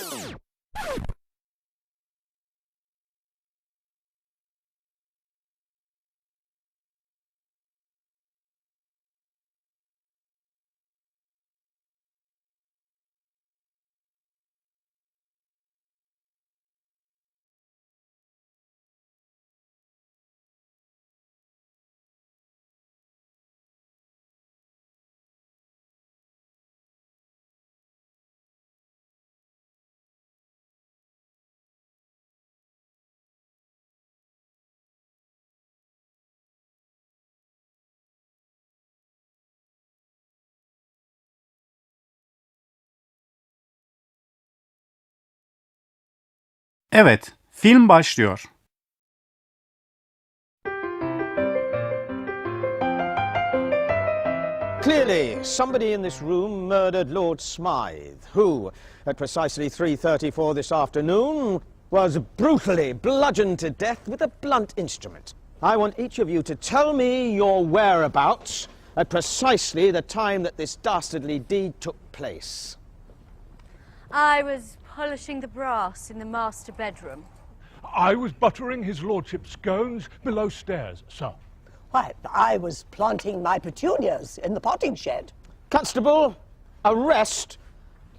you Evet, film başlıyor. Clearly, somebody in this room murdered Lord Smythe, who, at precisely 3.34 this afternoon, was brutally bludgeoned to death with a blunt instrument. I want each of you to tell me your whereabouts at precisely the time that this dastardly deed took place. I was polishing the brass in the master bedroom. I was buttering his lordship's scones below stairs, sir. Why, I was planting my petunias in the potting shed. Constable, arrest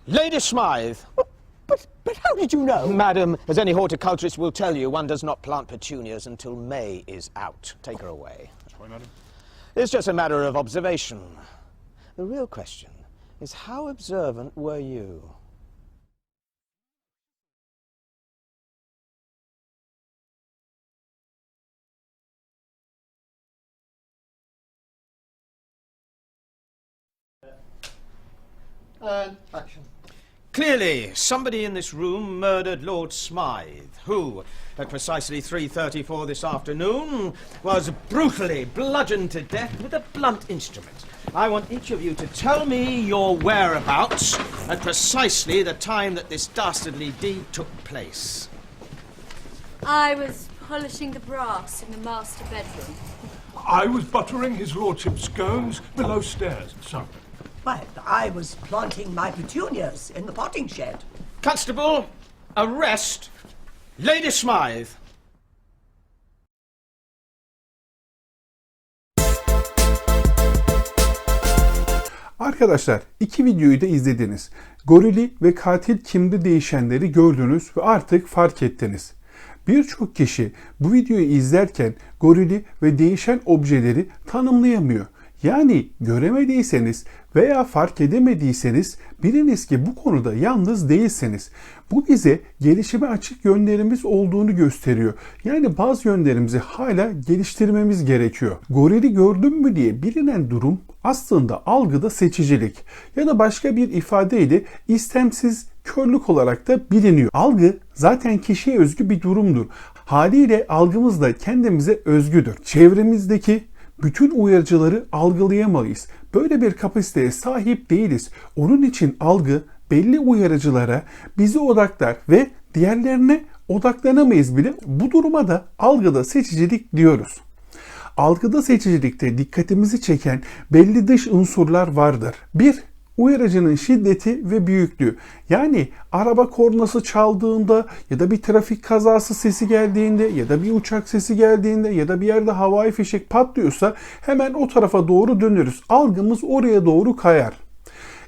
Lady Smythe. But, but, but how did you know? Madam, as any horticulturist will tell you, one does not plant petunias until May is out. Take her away. Sorry, madam. It's just a matter of observation. The real question is how observant were you? And action. Clearly, somebody in this room murdered Lord Smythe, who, at precisely 3.34 this afternoon, was brutally bludgeoned to death with a blunt instrument. I want each of you to tell me your whereabouts at precisely the time that this dastardly deed took place. I was polishing the brass in the master bedroom. I was buttering his lordship's scones below stairs, sir. Why, I was planting my petunias in the potting shed. Constable, arrest Lady Smythe. Arkadaşlar iki videoyu da izlediniz. Gorili ve katil kimdi değişenleri gördünüz ve artık fark ettiniz. Birçok kişi bu videoyu izlerken gorili ve değişen objeleri tanımlayamıyor. Yani göremediyseniz veya fark edemediyseniz biliniz ki bu konuda yalnız değilsiniz. Bu bize gelişime açık yönlerimiz olduğunu gösteriyor. Yani bazı yönlerimizi hala geliştirmemiz gerekiyor. Gorili gördün mü diye bilinen durum aslında algıda seçicilik ya da başka bir ifadeyle istemsiz körlük olarak da biliniyor. Algı zaten kişiye özgü bir durumdur. Haliyle algımız da kendimize özgüdür. Çevremizdeki bütün uyarıcıları algılayamayız. Böyle bir kapasiteye sahip değiliz. Onun için algı belli uyarıcılara bizi odaklar ve diğerlerine odaklanamayız bile. Bu duruma da algıda seçicilik diyoruz. Algıda seçicilikte dikkatimizi çeken belli dış unsurlar vardır. 1. Uyarıcının şiddeti ve büyüklüğü. Yani araba kornası çaldığında ya da bir trafik kazası sesi geldiğinde ya da bir uçak sesi geldiğinde ya da bir yerde havai fişek patlıyorsa hemen o tarafa doğru döneriz. Algımız oraya doğru kayar.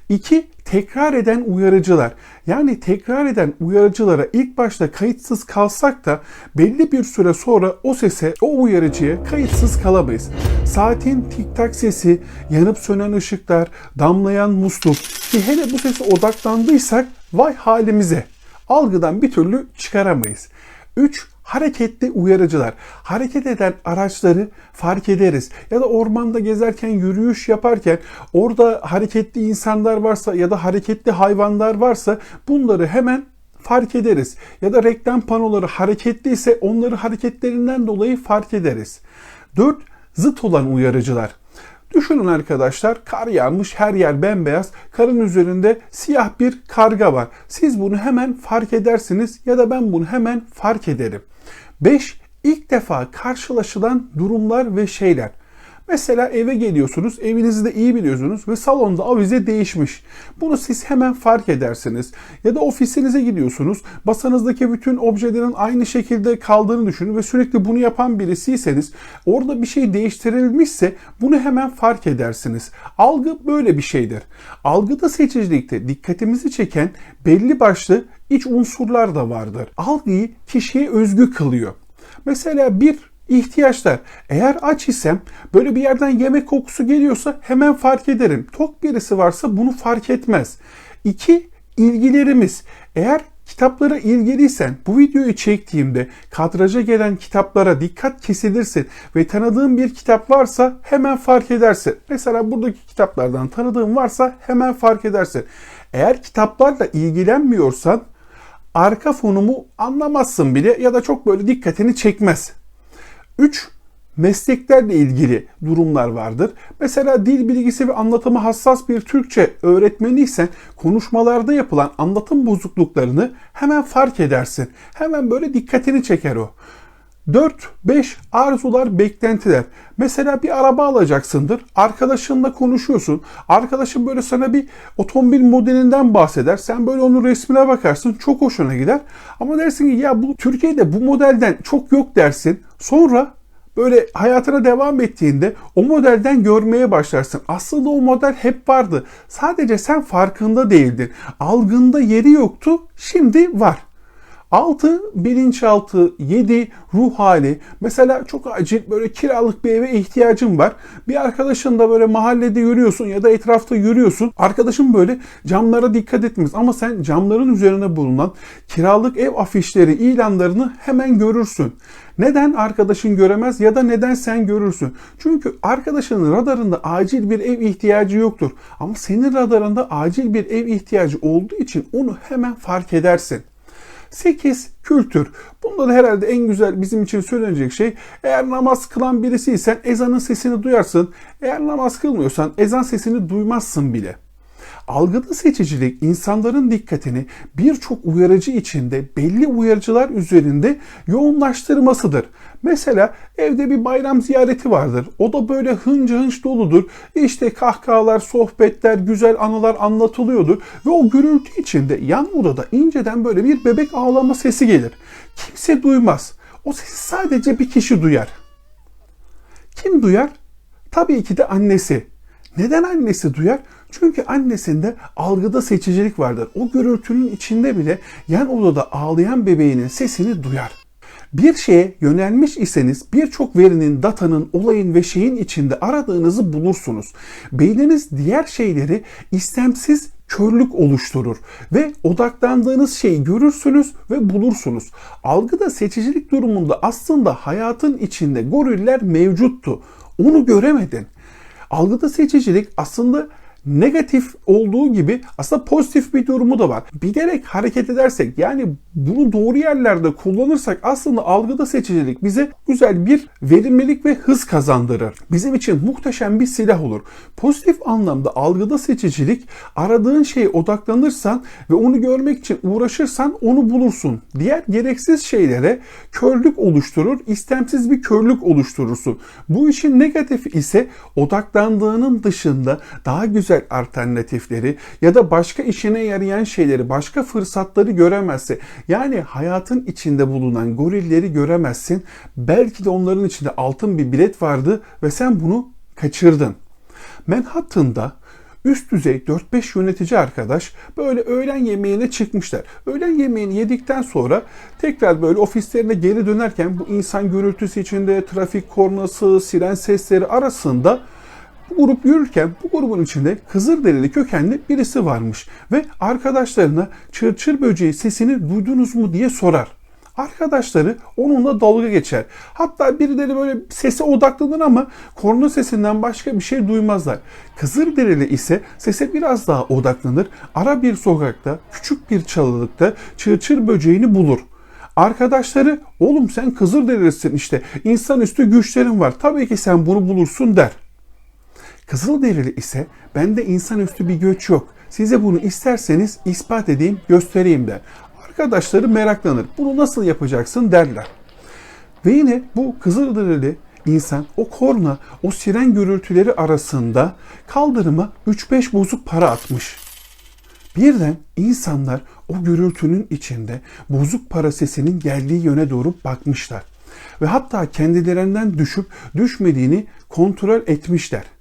2. Tekrar eden uyarıcılar. Yani tekrar eden uyarıcılara ilk başta kayıtsız kalsak da belli bir süre sonra o sese, o uyarıcıya kayıtsız kalamayız. Saatin tik tak sesi, yanıp sönen ışıklar, damlayan musluk ki hele bu sese odaklandıysak vay halimize. Algıdan bir türlü çıkaramayız. 3 hareketli uyarıcılar. Hareket eden araçları fark ederiz. Ya da ormanda gezerken, yürüyüş yaparken orada hareketli insanlar varsa ya da hareketli hayvanlar varsa bunları hemen fark ederiz. Ya da reklam panoları hareketliyse onları hareketlerinden dolayı fark ederiz. 4. Zıt olan uyarıcılar. Düşünün arkadaşlar kar yağmış her yer bembeyaz. Karın üzerinde siyah bir karga var. Siz bunu hemen fark edersiniz ya da ben bunu hemen fark ederim. 5. İlk defa karşılaşılan durumlar ve şeyler. Mesela eve geliyorsunuz, evinizi de iyi biliyorsunuz ve salonda avize değişmiş. Bunu siz hemen fark edersiniz. Ya da ofisinize gidiyorsunuz, masanızdaki bütün objelerin aynı şekilde kaldığını düşünün ve sürekli bunu yapan birisiyseniz, orada bir şey değiştirilmişse bunu hemen fark edersiniz. Algı böyle bir şeydir. Algıda seçicilikte dikkatimizi çeken belli başlı iç unsurlar da vardır. Algıyı kişiye özgü kılıyor. Mesela bir ihtiyaçlar. Eğer aç isem böyle bir yerden yemek kokusu geliyorsa hemen fark ederim. Tok birisi varsa bunu fark etmez. İki, ilgilerimiz. Eğer kitaplara ilgiliysen bu videoyu çektiğimde kadraja gelen kitaplara dikkat kesilirsin ve tanıdığın bir kitap varsa hemen fark edersin. Mesela buradaki kitaplardan tanıdığın varsa hemen fark edersin. Eğer kitaplarla ilgilenmiyorsan arka fonumu anlamazsın bile ya da çok böyle dikkatini çekmez. 3. Mesleklerle ilgili durumlar vardır. Mesela dil bilgisi ve anlatımı hassas bir Türkçe öğretmeniysen konuşmalarda yapılan anlatım bozukluklarını hemen fark edersin. Hemen böyle dikkatini çeker o. 4, 5 arzular, beklentiler. Mesela bir araba alacaksındır. Arkadaşınla konuşuyorsun. Arkadaşın böyle sana bir otomobil modelinden bahseder. Sen böyle onun resmine bakarsın. Çok hoşuna gider. Ama dersin ki ya bu Türkiye'de bu modelden çok yok dersin. Sonra böyle hayatına devam ettiğinde o modelden görmeye başlarsın. Aslında o model hep vardı. Sadece sen farkında değildin. Algında yeri yoktu. Şimdi var. 6 bilinçaltı, 7 ruh hali. Mesela çok acil böyle kiralık bir eve ihtiyacın var. Bir arkadaşın da böyle mahallede yürüyorsun ya da etrafta yürüyorsun. Arkadaşın böyle camlara dikkat etmez ama sen camların üzerine bulunan kiralık ev afişleri, ilanlarını hemen görürsün. Neden arkadaşın göremez ya da neden sen görürsün? Çünkü arkadaşının radarında acil bir ev ihtiyacı yoktur. Ama senin radarında acil bir ev ihtiyacı olduğu için onu hemen fark edersin. 8. Kültür. Bunda da herhalde en güzel bizim için söylenecek şey eğer namaz kılan birisiysen ezanın sesini duyarsın. Eğer namaz kılmıyorsan ezan sesini duymazsın bile. Algıda seçicilik insanların dikkatini birçok uyarıcı içinde belli uyarıcılar üzerinde yoğunlaştırmasıdır. Mesela evde bir bayram ziyareti vardır. O da böyle hınca hınç doludur. İşte kahkahalar, sohbetler, güzel anılar anlatılıyordur. Ve o gürültü içinde yan odada inceden böyle bir bebek ağlama sesi gelir. Kimse duymaz. O sesi sadece bir kişi duyar. Kim duyar? Tabii ki de annesi. Neden annesi duyar? Çünkü annesinde algıda seçicilik vardır. O gürültünün içinde bile yan odada ağlayan bebeğinin sesini duyar. Bir şeye yönelmiş iseniz birçok verinin, datanın, olayın ve şeyin içinde aradığınızı bulursunuz. Beyniniz diğer şeyleri istemsiz körlük oluşturur ve odaklandığınız şeyi görürsünüz ve bulursunuz. Algıda seçicilik durumunda aslında hayatın içinde goriller mevcuttu. Onu göremedin. Algıda seçicilik aslında negatif olduğu gibi aslında pozitif bir durumu da var. Bilerek hareket edersek yani bunu doğru yerlerde kullanırsak aslında algıda seçicilik bize güzel bir verimlilik ve hız kazandırır. Bizim için muhteşem bir silah olur. Pozitif anlamda algıda seçicilik aradığın şeye odaklanırsan ve onu görmek için uğraşırsan onu bulursun. Diğer gereksiz şeylere körlük oluşturur, istemsiz bir körlük oluşturursun. Bu işin negatif ise odaklandığının dışında daha güzel alternatifleri ya da başka işine yarayan şeyleri, başka fırsatları göremezse yani hayatın içinde bulunan gorilleri göremezsin. Belki de onların içinde altın bir bilet vardı ve sen bunu kaçırdın. Manhattan'da üst düzey 4-5 yönetici arkadaş böyle öğlen yemeğine çıkmışlar. Öğlen yemeğini yedikten sonra tekrar böyle ofislerine geri dönerken bu insan gürültüsü içinde trafik kornası, siren sesleri arasında bu grup yürürken bu grubun içinde Kızılderili kökenli birisi varmış ve arkadaşlarına çırçır böceği sesini duydunuz mu diye sorar. Arkadaşları onunla dalga geçer. Hatta birileri böyle sese odaklanır ama korna sesinden başka bir şey duymazlar. Kızılderili ise sese biraz daha odaklanır. Ara bir sokakta, küçük bir çalılıkta çırçır böceğini bulur. Arkadaşları oğlum sen Kızılderilisin işte insanüstü güçlerin var tabii ki sen bunu bulursun der. Kızılderili ise bende insanüstü bir göç yok. Size bunu isterseniz ispat edeyim, göstereyim der. Arkadaşları meraklanır. Bunu nasıl yapacaksın derler. Ve yine bu Kızılderili insan o korna, o siren gürültüleri arasında kaldırıma 3-5 bozuk para atmış. Birden insanlar o gürültünün içinde bozuk para sesinin geldiği yöne doğru bakmışlar. Ve hatta kendilerinden düşüp düşmediğini kontrol etmişler.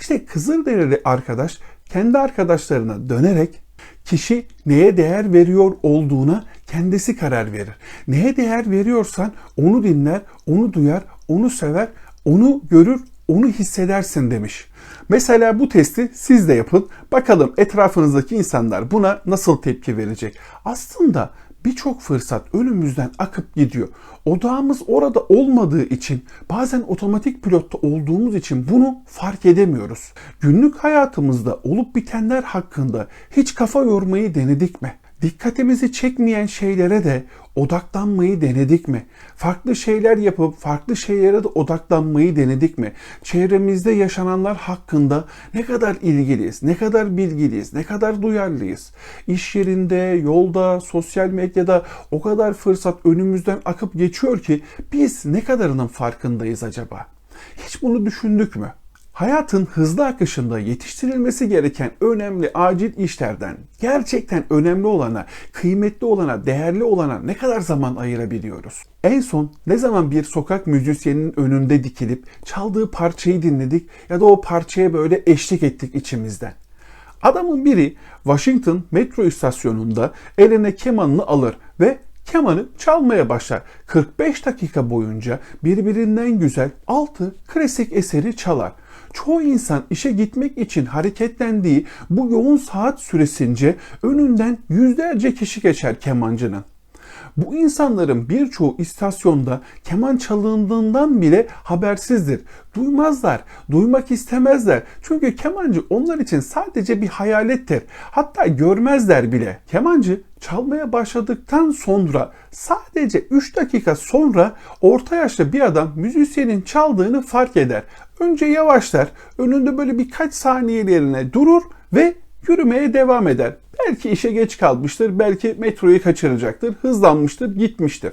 İşte Kızılderili arkadaş kendi arkadaşlarına dönerek kişi neye değer veriyor olduğuna kendisi karar verir. Neye değer veriyorsan onu dinler, onu duyar, onu sever, onu görür, onu hissedersin demiş. Mesela bu testi siz de yapın. Bakalım etrafınızdaki insanlar buna nasıl tepki verecek? Aslında birçok fırsat önümüzden akıp gidiyor. Odağımız orada olmadığı için, bazen otomatik pilotta olduğumuz için bunu fark edemiyoruz. Günlük hayatımızda olup bitenler hakkında hiç kafa yormayı denedik mi? Dikkatimizi çekmeyen şeylere de odaklanmayı denedik mi? Farklı şeyler yapıp farklı şeylere de odaklanmayı denedik mi? Çevremizde yaşananlar hakkında ne kadar ilgiliyiz, ne kadar bilgiliyiz, ne kadar duyarlıyız? İş yerinde, yolda, sosyal medyada o kadar fırsat önümüzden akıp geçiyor ki biz ne kadarının farkındayız acaba? Hiç bunu düşündük mü? Hayatın hızlı akışında yetiştirilmesi gereken önemli acil işlerden gerçekten önemli olana, kıymetli olana, değerli olana ne kadar zaman ayırabiliyoruz? En son ne zaman bir sokak müzisyeninin önünde dikilip çaldığı parçayı dinledik ya da o parçaya böyle eşlik ettik içimizden? Adamın biri Washington metro istasyonunda eline kemanını alır ve kemanı çalmaya başlar. 45 dakika boyunca birbirinden güzel 6 klasik eseri çalar. Çoğu insan işe gitmek için hareketlendiği bu yoğun saat süresince önünden yüzlerce kişi geçer kemancının. Bu insanların birçoğu istasyonda keman çalındığından bile habersizdir. Duymazlar, duymak istemezler. Çünkü kemancı onlar için sadece bir hayalettir. Hatta görmezler bile. Kemancı çalmaya başladıktan sonra sadece 3 dakika sonra orta yaşlı bir adam müzisyenin çaldığını fark eder. Önce yavaşlar, önünde böyle birkaç saniyeliğine durur ve yürümeye devam eder. Belki işe geç kalmıştır, belki metroyu kaçıracaktır, hızlanmıştır, gitmiştir.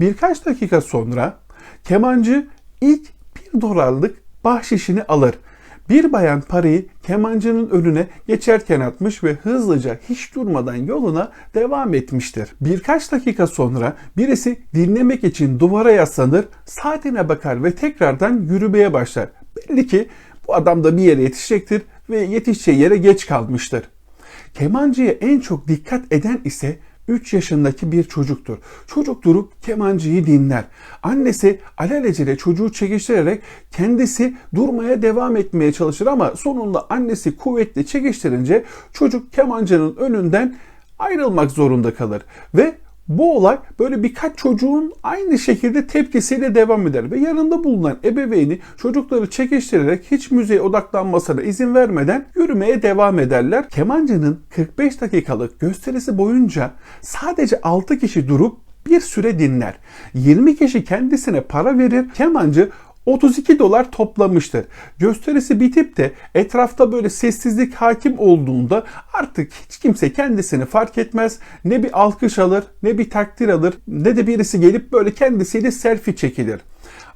Birkaç dakika sonra kemancı ilk bir dolarlık bahşişini alır. Bir bayan parayı kemancının önüne geçerken atmış ve hızlıca hiç durmadan yoluna devam etmiştir. Birkaç dakika sonra birisi dinlemek için duvara yaslanır, saatine bakar ve tekrardan yürümeye başlar. Belli ki bu adam da bir yere yetişecektir ve yetişeceği yere geç kalmıştır. Kemancıya en çok dikkat eden ise 3 yaşındaki bir çocuktur. Çocuk durup kemancıyı dinler. Annesi alelacele çocuğu çekiştirerek kendisi durmaya devam etmeye çalışır ama sonunda annesi kuvvetli çekiştirince çocuk kemancının önünden ayrılmak zorunda kalır ve bu olay böyle birkaç çocuğun aynı şekilde tepkisiyle devam eder ve yanında bulunan ebeveyni çocukları çekiştirerek hiç müziğe odaklanmasına izin vermeden yürümeye devam ederler. Kemancının 45 dakikalık gösterisi boyunca sadece 6 kişi durup bir süre dinler. 20 kişi kendisine para verir. Kemancı 32 dolar toplamıştır. Gösterisi bitip de etrafta böyle sessizlik hakim olduğunda artık hiç kimse kendisini fark etmez. Ne bir alkış alır, ne bir takdir alır, ne de birisi gelip böyle kendisiyle selfie çekilir.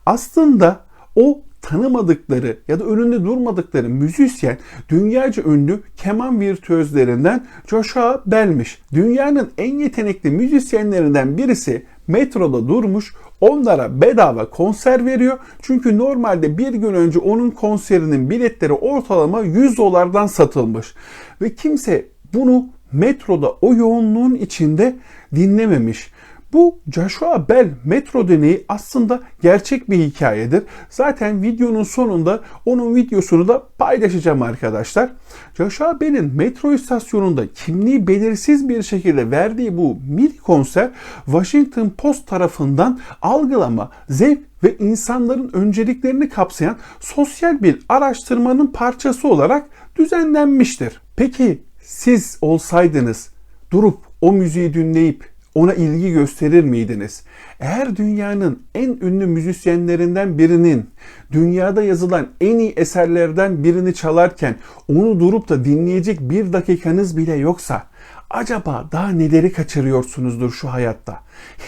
Aslında o tanımadıkları ya da önünde durmadıkları müzisyen dünyaca ünlü keman virtüözlerinden Joshua Bell'miş. Dünyanın en yetenekli müzisyenlerinden birisi metroda durmuş onlara bedava konser veriyor. Çünkü normalde bir gün önce onun konserinin biletleri ortalama 100 dolardan satılmış. Ve kimse bunu metroda o yoğunluğun içinde dinlememiş. Bu Joshua Bell metro deneyi aslında gerçek bir hikayedir. Zaten videonun sonunda onun videosunu da paylaşacağım arkadaşlar. Joshua Bell'in metro istasyonunda kimliği belirsiz bir şekilde verdiği bu mini konser Washington Post tarafından algılama, zevk ve insanların önceliklerini kapsayan sosyal bir araştırmanın parçası olarak düzenlenmiştir. Peki siz olsaydınız durup o müziği dinleyip ona ilgi gösterir miydiniz? Eğer dünyanın en ünlü müzisyenlerinden birinin dünyada yazılan en iyi eserlerden birini çalarken onu durup da dinleyecek bir dakikanız bile yoksa acaba daha neleri kaçırıyorsunuzdur şu hayatta?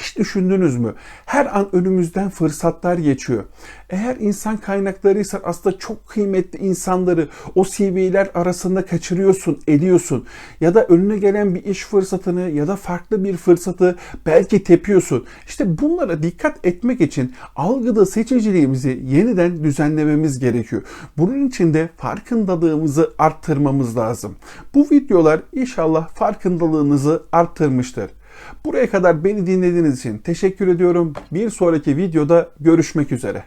Hiç düşündünüz mü? Her an önümüzden fırsatlar geçiyor. Eğer insan kaynaklarıysan aslında çok kıymetli insanları o CV'ler arasında kaçırıyorsun, ediyorsun. Ya da önüne gelen bir iş fırsatını ya da farklı bir fırsatı belki tepiyorsun. İşte bunlara dikkat etmek için algıda seçiciliğimizi yeniden düzenlememiz gerekiyor. Bunun için de farkındalığımızı arttırmamız lazım. Bu videolar inşallah farkındalığınızı arttırmıştır. Buraya kadar beni dinlediğiniz için teşekkür ediyorum. Bir sonraki videoda görüşmek üzere.